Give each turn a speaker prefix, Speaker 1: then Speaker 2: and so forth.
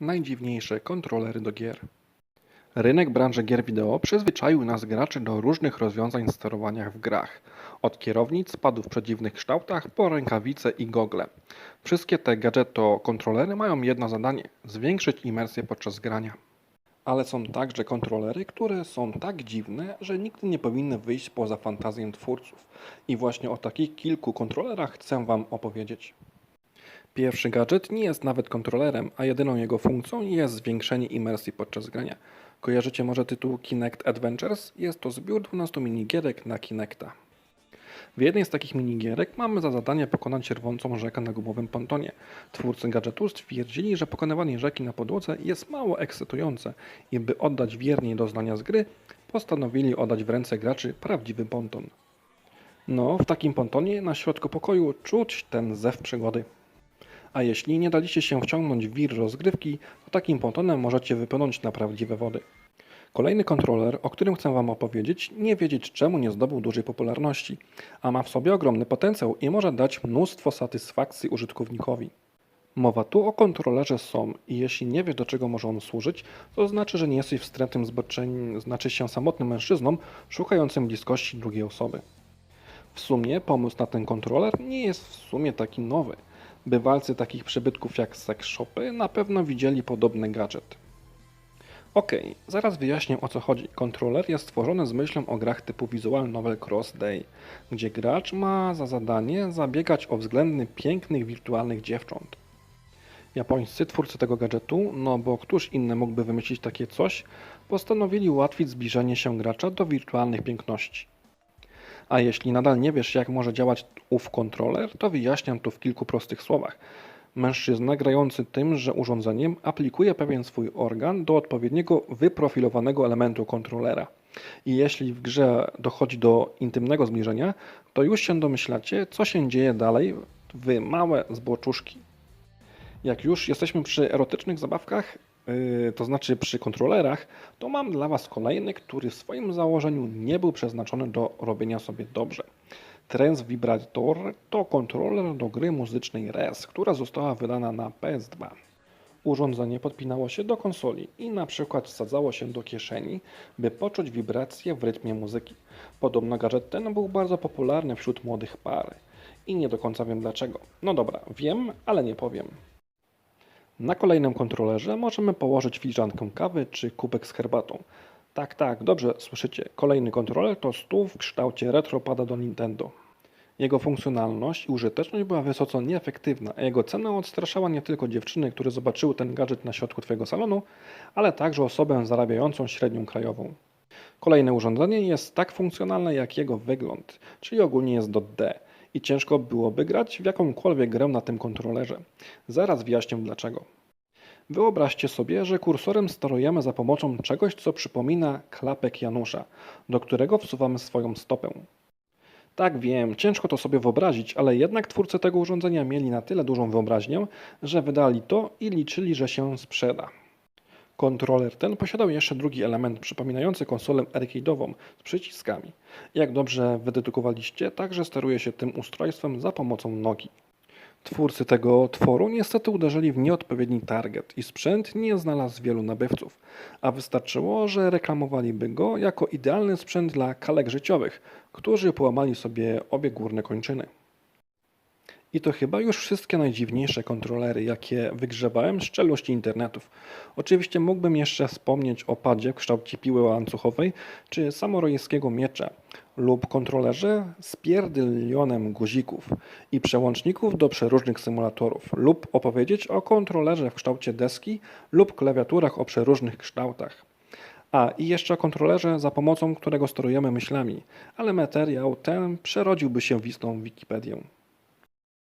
Speaker 1: Najdziwniejsze kontrolery do gier. Rynek branży gier wideo przyzwyczaił nas graczy do różnych rozwiązań sterowania w grach. Od kierownic, padów w przedziwnych kształtach, po rękawice i gogle. Wszystkie te gadżeto kontrolery mają jedno zadanie zwiększyć imersję podczas grania. Ale są także kontrolery, które są tak dziwne, że nigdy nie powinny wyjść poza fantazję twórców. I właśnie o takich kilku kontrolerach chcę Wam opowiedzieć. Pierwszy gadżet nie jest nawet kontrolerem, a jedyną jego funkcją jest zwiększenie imersji podczas grania. Kojarzycie może tytuł Kinect Adventures? Jest to zbiór 12 minigierek na Kinecta. W jednej z takich minigierek mamy za zadanie pokonać rwącą rzekę na gumowym pontonie. Twórcy gadżetu stwierdzili, że pokonywanie rzeki na podłodze jest mało ekscytujące i by oddać wierniej doznania z gry, postanowili oddać w ręce graczy prawdziwy ponton. No, w takim pontonie na środku pokoju czuć ten zew przygody. A jeśli nie daliście się wciągnąć w wir rozgrywki, to takim pontonem możecie wypłynąć na prawdziwe wody. Kolejny kontroler, o którym chcę Wam opowiedzieć, nie wiedzieć czemu nie zdobył dużej popularności, a ma w sobie ogromny potencjał i może dać mnóstwo satysfakcji użytkownikowi. Mowa tu o kontrolerze SOM i jeśli nie wiesz do czego może on służyć, to znaczy, że nie jesteś wstrętnym zboczeniem, znaczy się samotnym mężczyzną szukającym bliskości drugiej osoby. W sumie pomysł na ten kontroler nie jest w sumie taki nowy. Bywalcy takich przybytków jak sex shopy na pewno widzieli podobny gadżet. Okej, zaraz wyjaśnię o co chodzi. Kontroler jest stworzony z myślą o grach typu Visual Novel Cross Day, gdzie gracz ma za zadanie zabiegać o względny pięknych wirtualnych dziewcząt. Japońscy twórcy tego gadżetu, no bo któż inny mógłby wymyślić takie coś, postanowili ułatwić zbliżenie się gracza do wirtualnych piękności. A jeśli nadal nie wiesz, jak może działać ów kontroler, to wyjaśniam to w kilku prostych słowach. Mężczyzna grający tymże urządzeniem aplikuje pewien swój organ do odpowiedniego wyprofilowanego elementu kontrolera. I jeśli w grze dochodzi do intymnego zbliżenia, to już się domyślacie, co się dzieje dalej, wy małe zboczuszki. Jak już jesteśmy przy erotycznych zabawkach, to znaczy przy kontrolerach, to mam dla Was kolejny, który w swoim założeniu nie był przeznaczony do robienia sobie dobrze. Trans Vibrator to kontroler do gry muzycznej RES, która została wydana na PS2. Urządzenie podpinało się do konsoli i na przykład wsadzało się do kieszeni, by poczuć wibracje w rytmie muzyki. Podobno gadżet ten był bardzo popularny wśród młodych par. I nie do końca wiem dlaczego. No dobra, wiem, ale nie powiem. Na kolejnym kontrolerze możemy położyć filiżankę kawy czy kubek z herbatą. Tak, tak, dobrze słyszycie. Kolejny kontroler to stół w kształcie retropada do Nintendo. Jego funkcjonalność i użyteczność była wysoce nieefektywna, a jego cena odstraszała nie tylko dziewczyny, które zobaczyły ten gadżet na środku Twojego salonu, ale także osobę zarabiającą średnią krajową. Kolejne urządzenie jest tak funkcjonalne jak jego wygląd, czyli ogólnie jest do D i ciężko byłoby grać w jakąkolwiek grę na tym kontrolerze. Zaraz wyjaśnię dlaczego. Wyobraźcie sobie, że kursorem sterujemy za pomocą czegoś, co przypomina klapek Janusza, do którego wsuwamy swoją stopę. Tak wiem, ciężko to sobie wyobrazić, ale jednak twórcy tego urządzenia mieli na tyle dużą wyobraźnię, że wydali to i liczyli, że się sprzeda. Kontroler ten posiadał jeszcze drugi element przypominający konsolę arcade'ową z przyciskami. Jak dobrze wydedukowaliście, także steruje się tym ustrojstwem za pomocą nogi. Twórcy tego tworu niestety uderzyli w nieodpowiedni target i sprzęt nie znalazł wielu nabywców, a wystarczyło, że reklamowaliby go jako idealny sprzęt dla kalek życiowych, którzy połamali sobie obie górne kończyny. I to chyba już wszystkie najdziwniejsze kontrolery, jakie wygrzebałem z czeluści internetów. Oczywiście mógłbym jeszcze wspomnieć o padzie w kształcie piły łańcuchowej czy samurajskiego miecza lub kontrolerze z pierdylionem guzików i przełączników do przeróżnych symulatorów lub opowiedzieć o kontrolerze w kształcie deski lub klawiaturach o przeróżnych kształtach. A i jeszcze o kontrolerze, za pomocą którego sterujemy myślami, ale materiał ten przerodziłby się w istą Wikipedię.